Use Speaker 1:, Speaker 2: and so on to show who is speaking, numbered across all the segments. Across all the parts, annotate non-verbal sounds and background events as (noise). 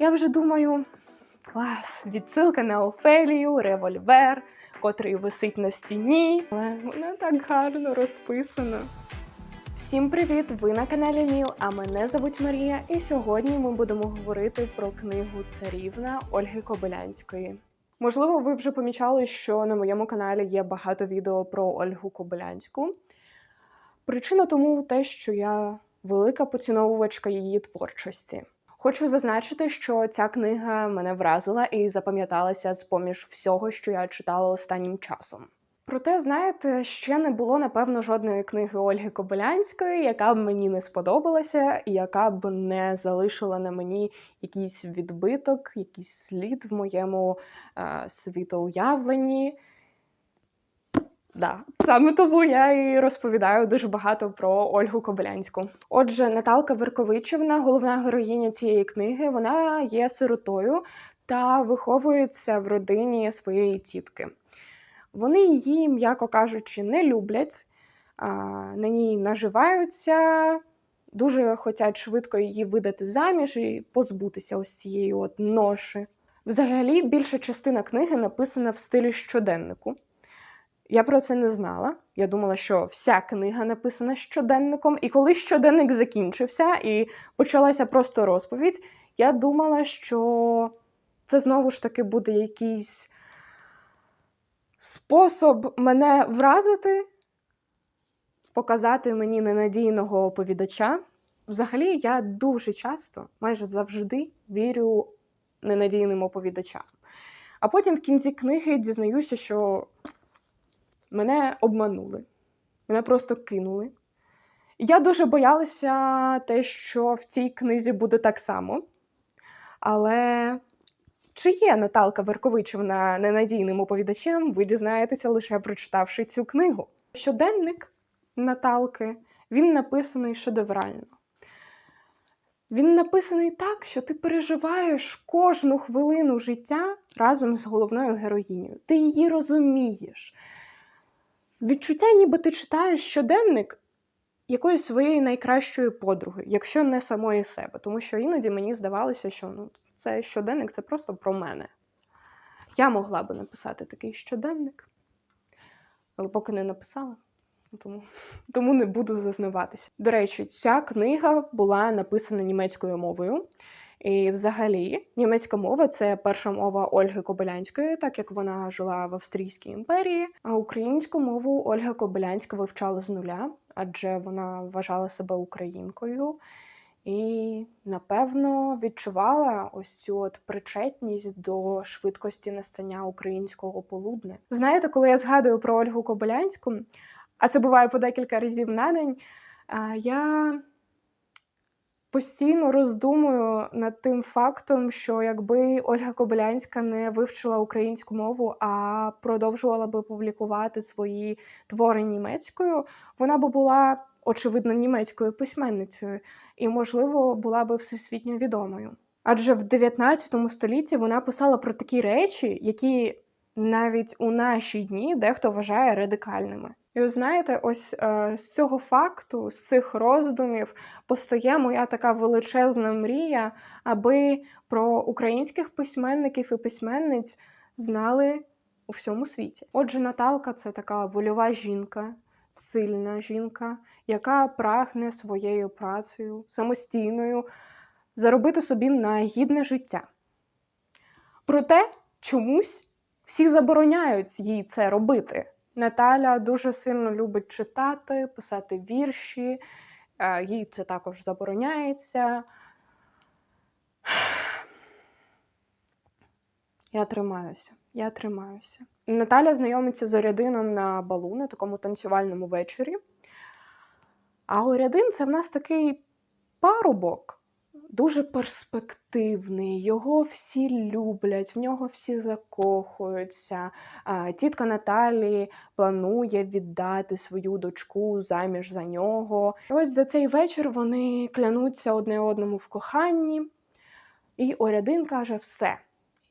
Speaker 1: Я вже думаю, клас, відсилка на Офелію, револьвер, котрий висить на стіні. Але вона так гарно розписана. Всім привіт! Ви на каналі Міл, а мене звуть Марія. І сьогодні ми будемо говорити про книгу Царівна Ольги Кобилянської. Можливо, ви вже помічали, що на моєму каналі є багато відео про Ольгу Кобилянську. Причина тому те, що я велика поціновувачка її творчості. Хочу зазначити, що ця книга мене вразила і запам'яталася з поміж всього, що я читала останнім часом. Проте, знаєте, ще не було напевно жодної книги Ольги Кобилянської, яка б мені не сподобалася, і яка б не залишила на мені якийсь відбиток, якийсь слід в моєму е, світоуявленні. Да, саме тому я і розповідаю дуже багато про Ольгу Кобилянську. Отже, Наталка Верковичівна, головна героїня цієї книги, вона є сиротою та виховується в родині своєї тітки. Вони її, м'яко кажучи, не люблять, на ній наживаються, дуже хочуть швидко її видати заміж і позбутися ось цієї от ноші. Взагалі, більша частина книги написана в стилі щоденнику. Я про це не знала. Я думала, що вся книга написана щоденником, і коли щоденник закінчився і почалася просто розповідь, я думала, що це знову ж таки буде якийсь спосіб мене вразити, показати мені ненадійного оповідача. Взагалі, я дуже часто, майже завжди, вірю ненадійним оповідачам. А потім в кінці книги дізнаюся, що мене обманули, мене просто кинули. Я дуже боялася те, що в цій книзі буде так само. Але чи є Наталка Верковичівна ненадійним оповідачем, ви дізнаєтеся лише прочитавши цю книгу. Щоденник Наталки він написаний шедеврально. Він написаний так, що ти переживаєш кожну хвилину життя разом з головною героїнею. Ти її розумієш. Відчуття, ніби ти читаєш щоденник якоїсь своєї найкращої подруги, якщо не самої себе. Тому що іноді мені здавалося, що ну, це щоденник це просто про мене. Я могла би написати такий щоденник, але поки не написала, тому, тому не буду зазнаватися. До речі, ця книга була написана німецькою мовою. І взагалі, німецька мова це перша мова Ольги Кобилянської, так як вона жила в Австрійській імперії. А українську мову Ольга Кобилянська вивчала з нуля, адже вона вважала себе українкою і, напевно, відчувала ось цю от причетність до швидкості настання українського полудня. Знаєте, коли я згадую про Ольгу Кобилянську, а це буває по декілька разів на день, я постійно роздумую над тим фактом, що якби Ольга Кобилянська не вивчила українську мову, а продовжувала би публікувати свої твори німецькою, вона би була очевидно німецькою письменницею і, можливо, була би всесвітньо відомою. Адже в 19 столітті вона писала про такі речі, які навіть у наші дні дехто вважає радикальними. І ось знаєте, ось е, з цього факту, з цих роздумів, постає моя така величезна мрія, аби про українських письменників і письменниць знали у всьому світі. Отже, Наталка це така вольова жінка, сильна жінка, яка прагне своєю працею, самостійною заробити собі на гідне життя. Проте чомусь всі забороняють їй це робити. Наталя дуже сильно любить читати, писати вірші, е, їй це також забороняється. Я тримаюся, я тримаюся. Наталя знайомиться з Орядином на балу на такому танцювальному вечорі. А Орядин це в нас такий парубок, дуже перспективний, його всі люблять, в нього всі закохуються. Тітка Наталі планує віддати свою дочку заміж за нього. І ось за цей вечір вони клянуться одне одному в коханні. І Орядин каже: все,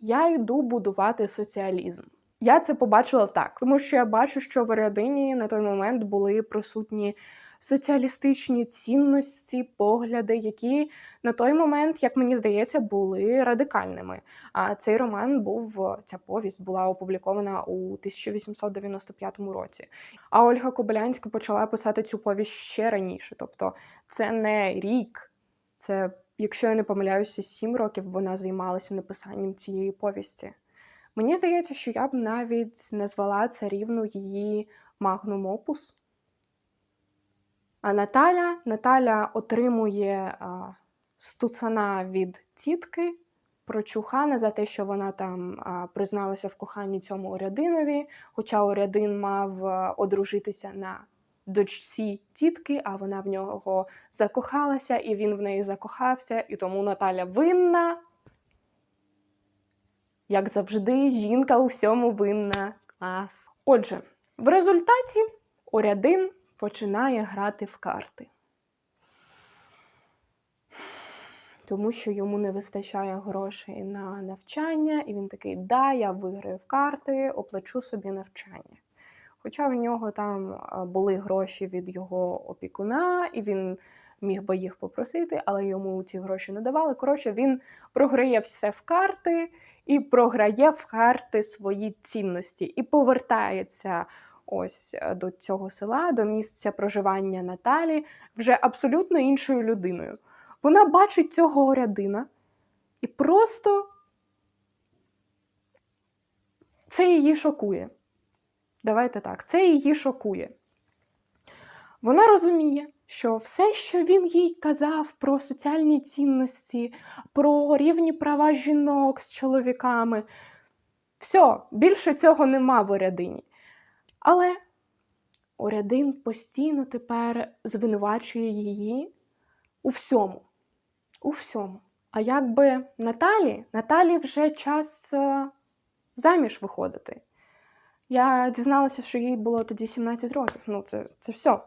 Speaker 1: я йду будувати соціалізм. Я це побачила так, тому що я бачу, що в Орядині на той момент були присутні соціалістичні цінності, погляди, які на той момент, як мені здається, були радикальними. А цей роман був, ця повість була опублікована у 1895 році. А Ольга Кобилянська почала писати цю повість ще раніше. Тобто, це не рік, це, якщо я не помиляюся, сім років вона займалася написанням цієї повісті. Мені здається, що я б навіть назвала це рівно її магнум опус. А Наталя Наталя отримує а, стуцана від тітки, прочухана за те, що вона там а, призналася в коханні цьому Орядинові, хоча Орядин мав а, одружитися на дочці тітки, а вона в нього закохалася, і він в неї закохався, і тому Наталя винна. Як завжди, жінка у всьому винна. Клас. Отже, в результаті Орядин починає грати в карти. Тому що йому не вистачає грошей на навчання, і він такий: да, я виграю в карти, оплачу собі навчання. Хоча в нього там були гроші від його опікуна, і він міг би їх попросити, але йому ці гроші не давали. Коротше, він програє все в карти і програє в карти свої цінності, і повертається ось е, до цього села, до місця проживання Наталі, вже абсолютно іншою людиною. Вона бачить цього орядина і просто це її шокує. Давайте так, це її шокує. Вона розуміє, що все, що він їй казав про соціальні цінності, про рівні права жінок з чоловіками, все, більше цього нема в Орядині. Але Орядин постійно тепер звинувачує її у всьому. У всьому. А якби Наталі, Наталі вже час е, заміж виходити. Я дізналася, що їй було тоді 17 років. Ну, це, це все.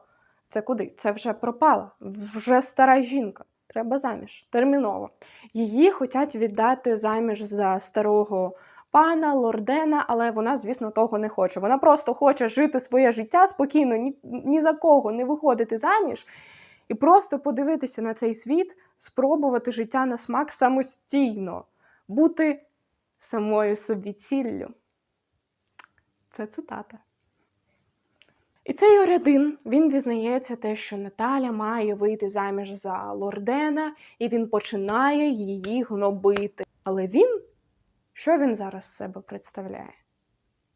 Speaker 1: Це куди? Це вже пропала, вже стара жінка. Треба заміж. Терміново. Її хочуть віддати заміж за старого пана, лордена, але вона, звісно, того не хоче. Вона просто хоче жити своє життя спокійно, ні, ні за кого не виходити заміж і просто подивитися на цей світ, спробувати життя на смак самостійно, бути самою собі ціллю. Це цитата. І цей Орядин, він дізнається те, що Наталя має вийти заміж за лордена, і він починає її гнобити. Але він, що він зараз з себе представляє?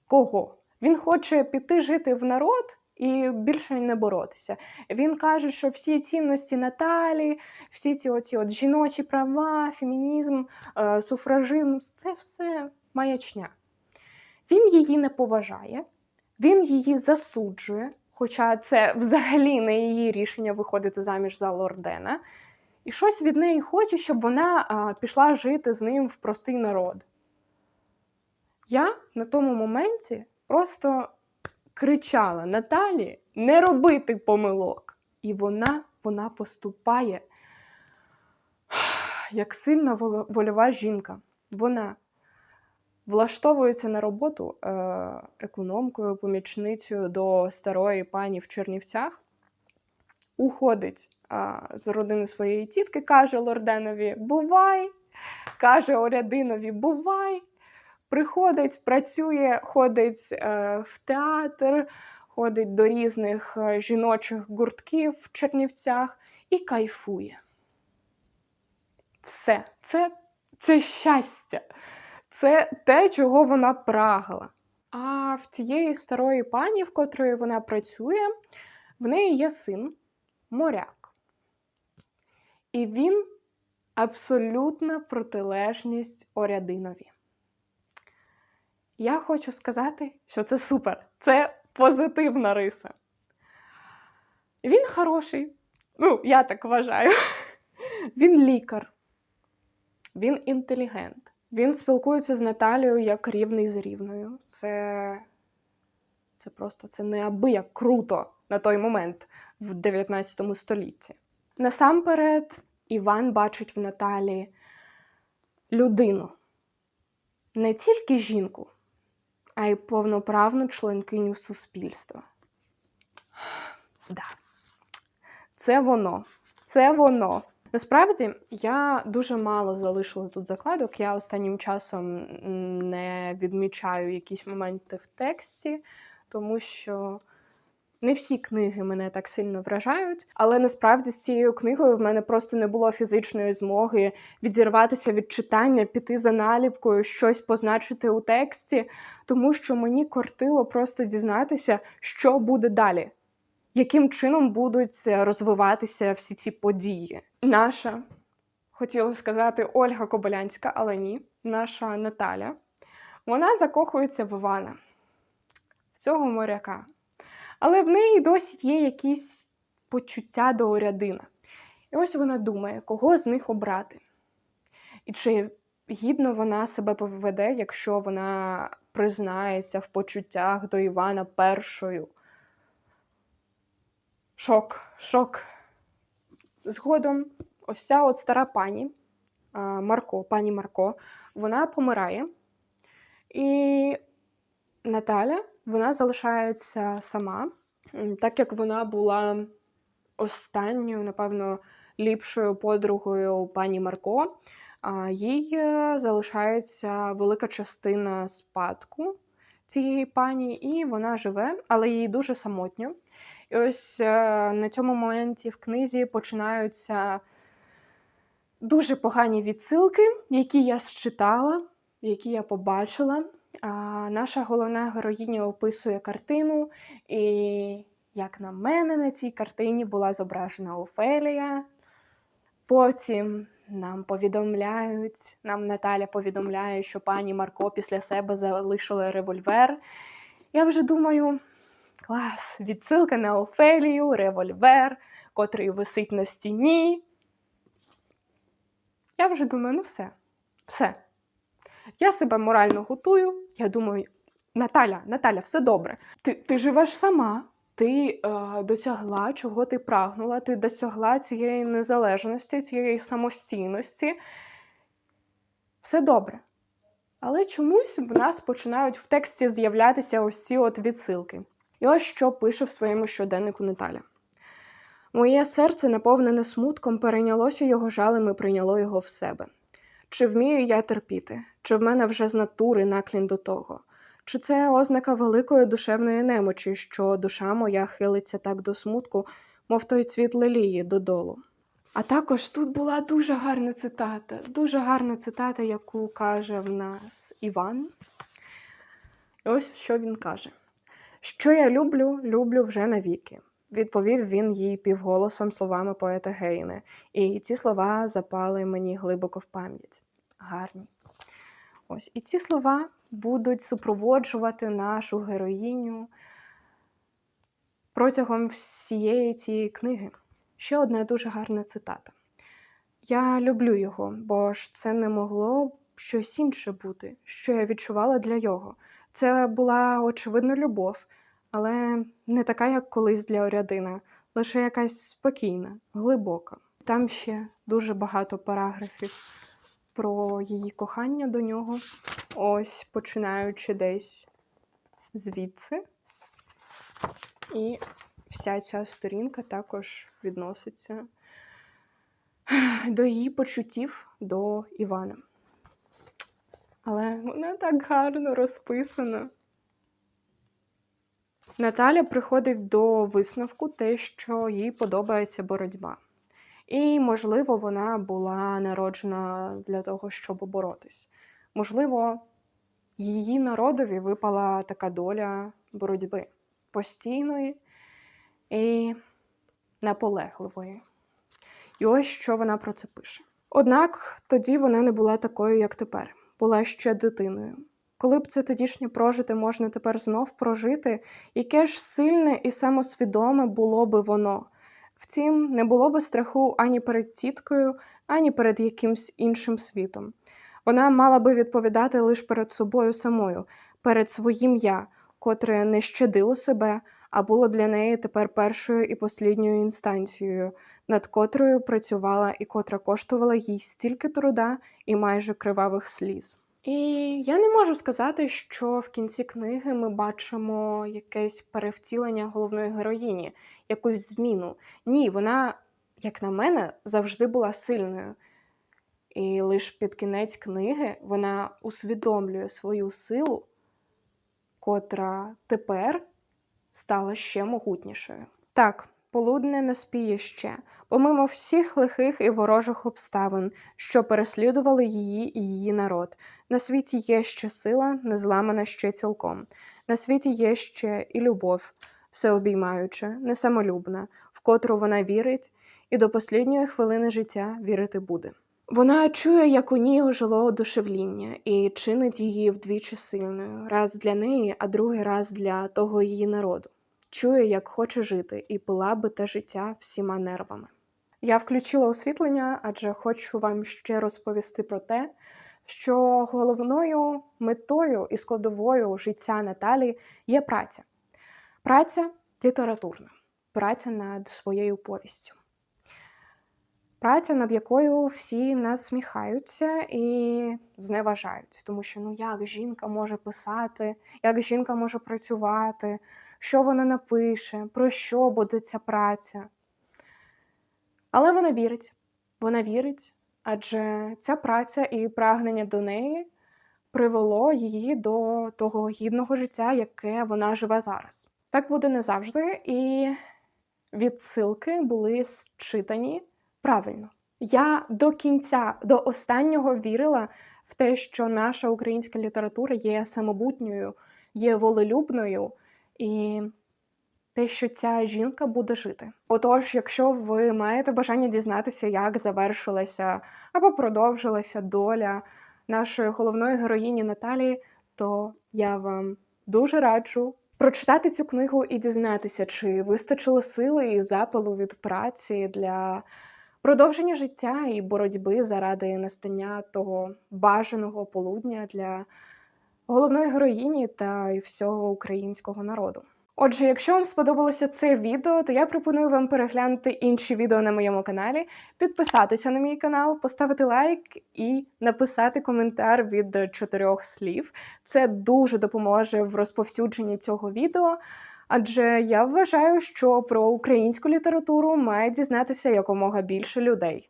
Speaker 1: Кого? Він хоче піти жити в народ і більше не боротися. Він каже, що всі цінності Наталі, всі ці оці от жіночі права, фемінізм, е, суфражизм це все маячня. Він її не поважає, він її засуджує, хоча це взагалі не її рішення виходити заміж за лордена. І щось від неї хоче, щоб вона а, пішла жити з ним в простий народ. Я на тому моменті просто кричала Наталі не робити помилок. І вона, вона поступає (sighs) як сильна вольова жінка. Вона влаштовується на роботу е, економкою, помічницею до старої пані в Чернівцях, уходить е, з родини своєї тітки, каже Лорденові Бувай! каже Орядинові Бувай! Приходить, працює, ходить е, в театр, ходить до різних е, жіночих гуртків в Чернівцях і кайфує. Все, це, це щастя. Це те, чого вона прагла. А в цієї старої пані, в котрої вона працює, в неї є син моряк. І він абсолютна протилежність Орядинові. Я хочу сказати, що це супер, це позитивна риса. Він хороший, ну, я так вважаю. (laughs) Він лікар, він інтелігент. Він спілкується з Наталією як рівний з рівною. Це, це просто це неабияк круто на той момент в 19 столітті. Насамперед, Іван бачить в Наталі людину, не тільки жінку, а й повноправну членкиню суспільства. Да. це воно. Це воно. Насправді я дуже мало залишила тут закладок. Я останнім часом не відмічаю якісь моменти в тексті, тому що не всі книги мене так сильно вражають. Але насправді з цією книгою в мене просто не було фізичної змоги відірватися від читання, піти за наліпкою, щось позначити у тексті, тому що мені кортило просто дізнатися, що буде далі яким чином будуть розвиватися всі ці події. Наша, хотіла сказати Ольга Кобилянська, але ні, наша Наталя, вона закохується в Івана, цього моряка. Але в неї досі є якісь почуття до Орядина. І ось вона думає, кого з них обрати. І чи гідно вона себе поведе, якщо вона признається в почуттях до Івана першою. Шок, шок. Згодом, ось ця от стара пані Марко, пані Марко, вона помирає. І Наталя вона залишається сама, так як вона була останньою, напевно, ліпшою подругою пані Марко, їй е, залишається велика частина спадку цієї пані, і вона живе, але їй дуже самотньо. І ось е, на цьому моменті в книзі починаються дуже погані відсилки, які я считала, які я побачила. Наша головна героїня описує картину, і, як на мене, на цій картині була зображена Офелія. Потім нам повідомляють, нам Наталя повідомляє, що пані Марко після себе залишила револьвер. Я вже думаю, клас, відсилка на Офелію, револьвер, котрий висить на стіні. Я вже думаю, ну все, все. Я себе морально готую. Я думаю, Наталя, Наталя, все добре. Ти, ти живеш сама. Ти е, досягла, чого ти прагнула, ти досягла цієї незалежності, цієї самостійності. Все добре. Але чомусь в нас починають в тексті з'являтися ось ці от відсилки. І ось що пише в своєму щоденнику Наталя. Моє серце, наповнене смутком, перейнялося його жалем і прийняло його в себе. Чи вмію я терпіти? Чи в мене вже з натури наклін до того? Чи це ознака великої душевної немочі, що душа моя хилиться так до смутку, мов той цвіт лелії додолу? А також тут була дуже гарна цитата, дуже гарна цитата, яку каже в нас Іван. І ось що він каже: Що я люблю, люблю вже навіки. Відповів він їй півголосом словами поета Гейне, і ці слова запали мені глибоко в пам'ять. Гарні. Ось і ці слова будуть супроводжувати нашу героїню протягом всієї цієї книги. Ще одна дуже гарна цитата. Я люблю його, бо ж це не могло щось інше бути, що я відчувала для його. Це була очевидно любов, але не така, як колись для Орядина, лише якась спокійна, глибока. Там ще дуже багато параграфів про її кохання до нього. Ось починаючи десь звідси. І вся ця сторінка також відноситься до її почуттів до Івана. Але вона так гарно розписана. Наталя приходить до висновку те, що їй подобається боротьба. І, можливо, вона була народжена для того, щоб боротись. Можливо, її народові випала така доля боротьби постійної і наполегливої. І ось що вона про це пише. Однак тоді вона не була такою, як тепер, була ще дитиною. Коли б це тодішнє прожите можна тепер знов прожити, яке ж сильне і самосвідоме було би воно. Втім, не було би страху ані перед тіткою, ані перед якимсь іншим світом. Вона мала би відповідати лише перед собою самою, перед своїм я, котре не щадило себе, а було для неї тепер першою і послідньою інстанцією, над котрою працювала і котра коштувала їй стільки труда і майже кривавих сліз. І я не можу сказати, що в кінці книги ми бачимо якесь перевтілення головної героїні, якусь зміну. Ні, вона, як на мене, завжди була сильною. І лише під кінець книги вона усвідомлює свою силу, котра тепер стала ще могутнішою. Так, полудне наспіє ще, помимо всіх лихих і ворожих обставин, що переслідували її і її народ. На світі є ще сила, не зламана ще цілком. На світі є ще і любов, всеобіймаюча, несамолюбна, в котру вона вірить, і до послідньої хвилини життя вірити буде. Вона чує, як у ній ожило одушевління, і чинить її вдвічі сильною, раз для неї, а другий раз для того її народу. Чує, як хоче жити, і пила би те життя всіма нервами. Я включила освітлення, адже хочу вам ще розповісти про те, що головною метою і складовою життя Наталі є праця. Праця літературна, праця над своєю повістю. Праця, над якою всі насміхаються і зневажають, тому що ну як жінка може писати, як жінка може працювати, що вона напише, про що буде ця праця. Але вона вірить, вона вірить, адже ця праця і прагнення до неї привело її до того гідного життя, яке вона живе зараз. Так буде не завжди, і відсилки були зчитані правильно. Я до кінця, до останнього вірила в те, що наша українська література є самобутньою, є волелюбною і те, що ця жінка буде жити. Отож, якщо ви маєте бажання дізнатися, як завершилася або продовжилася доля нашої головної героїні Наталії, то я вам дуже раджу прочитати цю книгу і дізнатися, чи вистачило сили і запалу від праці для продовження життя і боротьби заради настання того бажаного полудня для головної героїні та всього українського народу. Отже, якщо вам сподобалося це відео, то я пропоную вам переглянути інші відео на моєму каналі, підписатися на мій канал, поставити лайк і написати коментар від чотирьох слів. Це дуже допоможе в розповсюдженні цього відео. Адже я вважаю, що про українську літературу має дізнатися якомога більше людей.